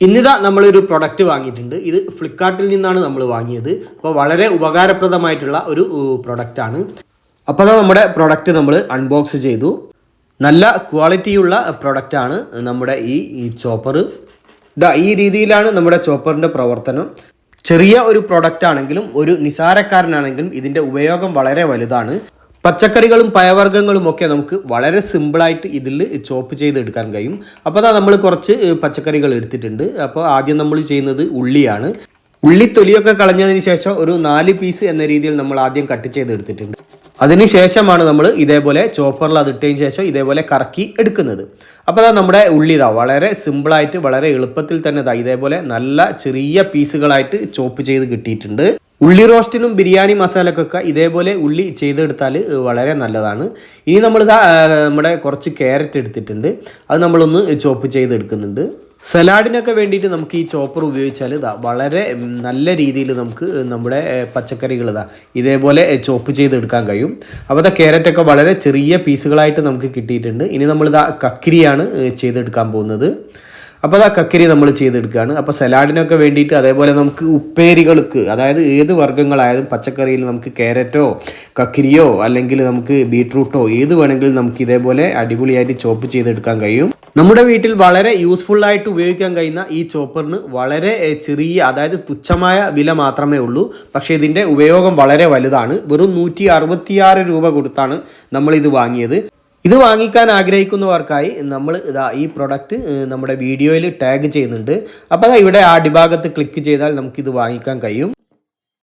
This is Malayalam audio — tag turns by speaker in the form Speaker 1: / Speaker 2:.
Speaker 1: ഇന്നിതാ നമ്മളൊരു പ്രൊഡക്റ്റ് വാങ്ങിയിട്ടുണ്ട്. ഇത് ഫ്ലിപ്കാർട്ടിൽ നിന്നാണ് നമ്മൾ വാങ്ങിയത്. അപ്പോൾ വളരെ ഉപകാരപ്രദമായിട്ടുള്ള ഒരു പ്രൊഡക്റ്റാണ് അപ്പോൾ അതാ നമ്മുടെ പ്രൊഡക്റ്റ് നമ്മൾ അൺബോക്സ് ചെയ്തു. നല്ല ക്വാളിറ്റിയുള്ള പ്രൊഡക്റ്റാണ് നമ്മുടെ ഈ ഈ ചോപ്പർ ഇതാ ഈ രീതിയിലാണ് നമ്മുടെ ചോപ്പറിന്റെ പ്രവർത്തനം. ചെറിയ ഒരു പ്രൊഡക്റ്റ് ആണെങ്കിലും ഒരു നിസാരക്കാരനാണെങ്കിലും ഇതിന്റെ ഉപയോഗം വളരെ വലുതാണ്. പച്ചക്കറികളും പയവർഗങ്ങളും ഒക്കെ നമുക്ക് വളരെ സിമ്പിളായിട്ട് ഇതിൽ ചോപ്പ് ചെയ്തെടുക്കാൻ കഴിയും. അപ്പോൾ അതാ നമ്മൾ കുറച്ച് പച്ചക്കറികൾ എടുത്തിട്ടുണ്ട്. അപ്പോൾ ആദ്യം നമ്മൾ ചെയ്യുന്നത് ഉള്ളിയാണ്. ഉള്ളി തൊലിയൊക്കെ കളഞ്ഞതിന് ശേഷം ഒരു നാല് പീസ് എന്ന രീതിയിൽ നമ്മൾ ആദ്യം കട്ട് ചെയ്തെടുത്തിട്ടുണ്ട്. അതിന് ശേഷമാണ് നമ്മൾ ഇതേപോലെ ചോപ്പറിൽ അതിട്ടതിന് ശേഷം ഇതേപോലെ കറക്കി എടുക്കുന്നത്. അപ്പോൾ അതാ നമ്മുടെ ഉള്ളി ഇതാ വളരെ സിമ്പിളായിട്ട് വളരെ എളുപ്പത്തിൽ തന്നെ ഇതാ ഇതേപോലെ നല്ല ചെറിയ പീസുകളായിട്ട് ചോപ്പ് ചെയ്ത് കിട്ടിയിട്ടുണ്ട്. ഉള്ളി റോസ്റ്റിനും ബിരിയാണി മസാലക്കൊക്കെ ഇതേപോലെ ഉള്ളി ചെയ്തെടുത്താൽ വളരെ നല്ലതാണ്. ഇനി നമ്മൾ ആ, നമ്മുടെ കുറച്ച് ക്യാരറ്റ് എടുത്തിട്ടുണ്ട്. അത് നമ്മളൊന്ന് ചോപ്പ് ചെയ്തെടുക്കുന്നുണ്ട്. സലാഡിനൊക്കെ വേണ്ടിയിട്ട് നമുക്ക് ഈ ചോപ്പർ ഉപയോഗിച്ചാൽ ഇതാ വളരെ നല്ല രീതിയിൽ നമുക്ക് നമ്മുടെ പച്ചക്കറികൾ ഇതാ ഇതേപോലെ ചോപ്പ് ചെയ്തെടുക്കാൻ കഴിയും. അപ്പോൾ ഇതാ ക്യാരറ്റൊക്കെ വളരെ ചെറിയ പീസുകളായിട്ട് നമുക്ക് കിട്ടിയിട്ടുണ്ട്. ഇനി നമ്മളിതാ കക്കിരിയാണ് ചെയ്തെടുക്കാൻ പോകുന്നത്. അപ്പോൾ ആ കക്കരി നമ്മൾ ചെയ്തെടുക്കുകയാണ് അപ്പോൾ സലാഡിനൊക്കെ വേണ്ടിയിട്ട് അതേപോലെ നമുക്ക് ഉപ്പേരികൾക്ക് അതായത് ഏത് വർഗങ്ങളായാലും പച്ചക്കറിയിൽ നമുക്ക് ക്യാരറ്റോ കക്കരിയോ അല്ലെങ്കിൽ നമുക്ക് ബീട്രൂട്ടോ ഏത് വേണമെങ്കിലും നമുക്ക് ഇതേപോലെ അടിപൊളിയായിട്ട് ചോപ്പ് ചെയ്തെടുക്കാൻ കഴിയും. നമ്മുടെ വീട്ടിൽ വളരെ യൂസ്ഫുൾ ആയിട്ട് ഉപയോഗിക്കാൻ കഴിയുന്ന ഈ ചോപ്പറിന് വളരെ ചെറിയ അതായത് തുച്ഛമായ വില മാത്രമേ ഉള്ളൂ. പക്ഷേ ഇതിന്റെ ഉപയോഗം വളരെ വലുതാണ്. വെറും നൂറ്റി രൂപ കൊടുത്താണ് നമ്മൾ ഇത് വാങ്ങിയത്. ഇത് വാങ്ങിക്കാൻ ആഗ്രഹിക്കുന്നവർക്കായി നമ്മൾ ഇതാ ഈ പ്രൊഡക്റ്റ് നമ്മുടെ വീഡിയോയിൽ ടാഗ് ചെയ്യുന്നുണ്ട്. അപ്പോൾ ഇവിടെ ആ അടിഭാഗത്ത് ക്ലിക്ക് ചെയ്താൽ നമുക്കിത് വാങ്ങിക്കാൻ കഴിയും.